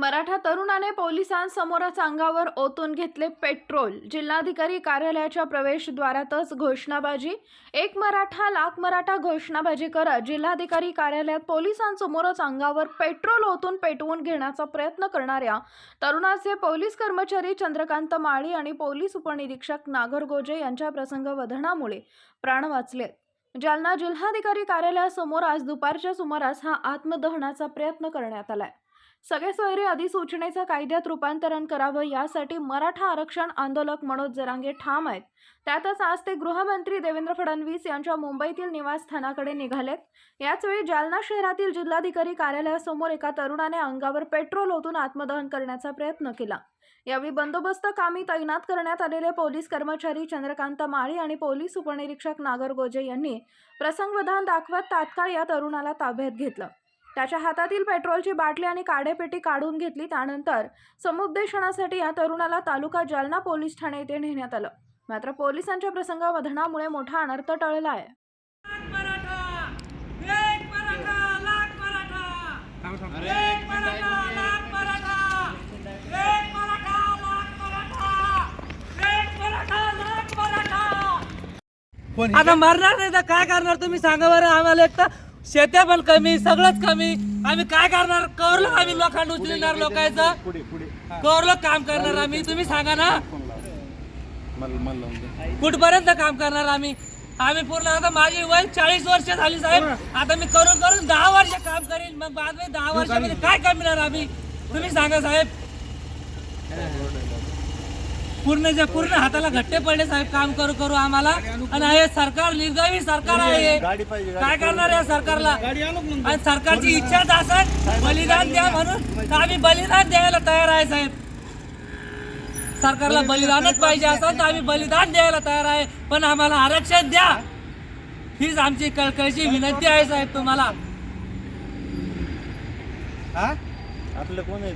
मराठा तरुणाने पोलिसांसमोरच अंगावर ओतून घेतले पेट्रोल. जिल्हाधिकारी कार्यालयाच्या प्रवेशद्वारातच घोषणाबाजी. एक मराठा लाख मराठा घोषणाबाजी करत जिल्हाधिकारी कार्यालयात पोलिसांसमोरच अंगावर पेट्रोल ओतून पेटवून घेण्याचा प्रयत्न करणाऱ्या तरुणाचे पोलीस कर्मचारी चंद्रकांत माळी आणि पोलीस उपनिरीक्षक नागरगोजे यांच्या प्रसंग वधनामुळे प्राण वाचले. जालना जिल्हाधिकारी कार्यालयासमोर आज दुपारच्या सुमारास हा आत्मदहनाचा प्रयत्न करण्यात आलाय. सगळे सोयरे अधिसूचनेचं कायद्यात रूपांतरण करावं यासाठी मराठा आरक्षण आंदोलक मनोज जरांगे ठाम आहेत. त्यातच आज ते गृहमंत्री देवेंद्र फडणवीस यांच्या मुंबईतील निवासस्थानाकडे निघालेत. याचवेळी जालना शहरातील जिल्हाधिकारी कार्यालयासमोर एका तरुणाने अंगावर पेट्रोल ओतून आत्मदहन करण्याचा प्रयत्न केला. यावेळी बंदोबस्त कामी तैनात करण्यात आलेले पोलीस कर्मचारी चंद्रकांत माळी आणि पोलीस उपनिरीक्षक नागर गोजे यांनी प्रसंगवधान दाखवत तात्काळ या तरुणाला ताब्यात घेतलं. त्याच्या हातातील पेट्रोलची बाटली आणि काडेपेटी काढून घेतली. त्यानंतर समुपदेशनासाठी या तरुणाला तालुका जालना पोलीस ठाणे येथे नेण्यात आलं. मात्र पोलिसांच्या प्रसंगावधानामुळे मोठा अनर्थ टळला आहे. मराठा! एक मराठा! लाख मराठा! एक मराठा! लाख मराठा! एक मराठा! लाख मराठा! एक मराठा! लाख मराठा! आता मरणार नाही तर काय करणार तुम्ही? सांगा बरं आम्हाला एक तर. शेत्या पण कमी सगळंच कमी. आम्ही काय करणार? कवरलो आम्ही लोखंड उचलणार लोकांचं. कवरलो काम करणार आम्ही. तुम्ही सांगा ना. कुठपर्यंत काम करणार आम्ही? आम्ही पूर्ण आता माझी वय चाळीस वर्ष झाली साहेब. आता मी करून करून दहा वर्ष काम करीन. मग बाद दहा वर्षामध्ये काय कमणार आम्ही? तुम्ही सांगा साहेब. पूर्ण जे पूर्ण हाताला घट्टे पडले साहेब काम करू करू आम्हाला. आणि हे सरकार निर्दयी सरकार आहे. काय करणार या सरकारला? आणि सरकारची इच्छाच असेल बलिदान द्या म्हणून तर आम्ही बलिदान द्यायला तयार आहे साहेब. सरकारला बलिदानच पाहिजे असेल तर आम्ही बलिदान द्यायला तयार आहे. पण आम्हाला आरक्षण द्या. हीच आमची कळकळीची विनंती आहे साहेब तुम्हाला. आपलं कोण आहे?